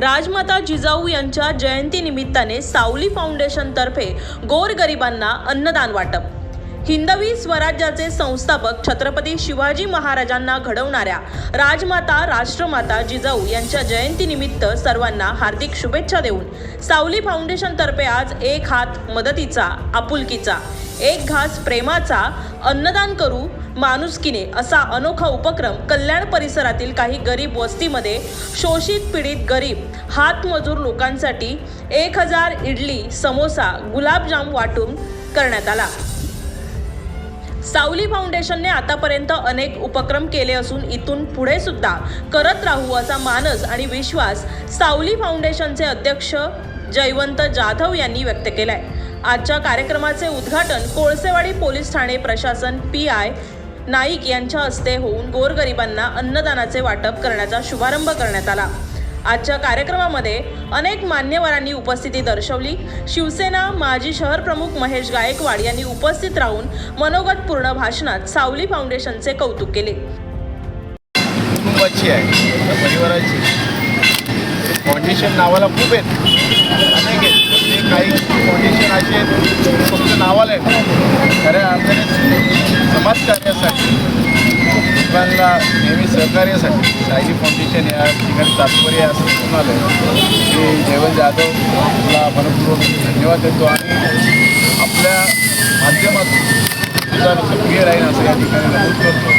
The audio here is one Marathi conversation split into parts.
राजमाता जिजाऊ यांच्या जयंतीनिमित्ताने सावली फाउंडेशनतर्फे गोरगरिबांना अन्नदान वाटप. हिंदवी स्वराज्याचे संस्थापक छत्रपती शिवाजी महाराजांना घडवणाऱ्या राजमाता राष्ट्रमाता जिजाऊ यांच्या जयंतीनिमित्त सर्वांना हार्दिक शुभेच्छा देऊन सावली फाउंडेशनतर्फे आज एक हात मदतीचा आपुलकीचा एक घास प्रेमाचा अन्नदान करू माणुसकीने असा अनोखा उपक्रम कल्याण परिसरातील काही गरीब वस्तीमध्ये शोषित पीडित गरीब हातमजूर लोकांसाठी एक हजार इडली समोसा गुलाबजाम वाटून करण्यात आला. सावली फाउंडेशनने आतापर्यंत अनेक उपक्रम केले असून इथून पुढे सुद्धा करत राहू असा मानस आणि विश्वास सावली फाउंडेशनचे अध्यक्ष जयवंत जाधव यांनी व्यक्त केलाय. आजच्या कार्यक्रमाचे उद्घाटन कोळसेवाडी पोलीस ठाणे प्रशासन पी आय नाईक यांच्या हस्ते होऊन गोरगरिबांना अन्नदानाचे वाटप करण्याचा शुभारंभ करण्यात आला. आजच्या कार्यक्रमामध्ये अनेक मान्यवरांनी उपस्थिती दर्शवली. शिवसेना माजी शहर प्रमुख महेश गायकवाड यांनी उपस्थित राहून मनोगतपूर्ण भाषणात सावली फाउंडेशनचे कौतुक केले. कुटुंबाची आहे. परिवाराची. फाउंडेशन नावाला खूप आहेत. काही फाउंडेशन असे आहेत फक्त नावाला आहेत खऱ्या अर्थाने समाजकार्यासाठी लोकांना नेहमी सहकार्यासाठी सायली फाउंडेशन या ठिकाणी तात्पर्य असं म्हणून आलं आहे की जयवंत जाधवला मनपूर्वक धन्यवाद देतो आणि आपल्या माध्यमातून तुझा सक्रिय राहील असं या ठिकाणी नमूद करतो.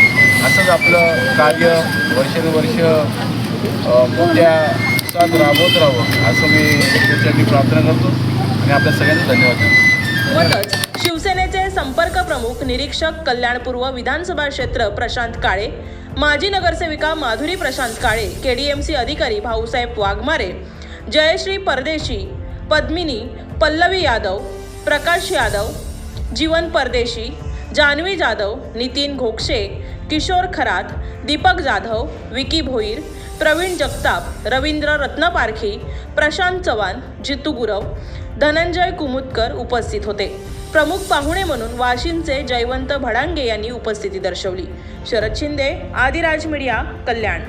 असंच आपलं कार्य वर्षानुवर्ष मोठ्या उत्साहात राबवत राहावं असं मी त्यासाठी प्रार्थना करतो. मी आपल्या सगळ्यांना धन्यवाद. शिवसेनेचे संपर्क प्रमुख निरीक्षक कल्याणपूर्व विधानसभा क्षेत्र प्रशांत काळे माजी नगरसेविका माधुरी प्रशांत काळे केडीएमसी अधिकारी भाऊसाहेब वाघमारे जयश्री परदेशी पद्मिनी पल्लवी यादव प्रकाश यादव जीवन परदेशी जान्हवी जाधव नितीन घोक्षे किशोर खरात दीपक जाधव विकी भोईर प्रवीण जगताप रवींद्र रत्नपारखी प्रशांत चव्हाण जितू गुरव धनंजय कुमुदकर उपस्थित होते. प्रमुख पाहुणे म्हणून वाशिंचे जयवंत भडांगे यांनी उपस्थिती दर्शवली. शरद शिंदे आदिराज मीडिया कल्याण.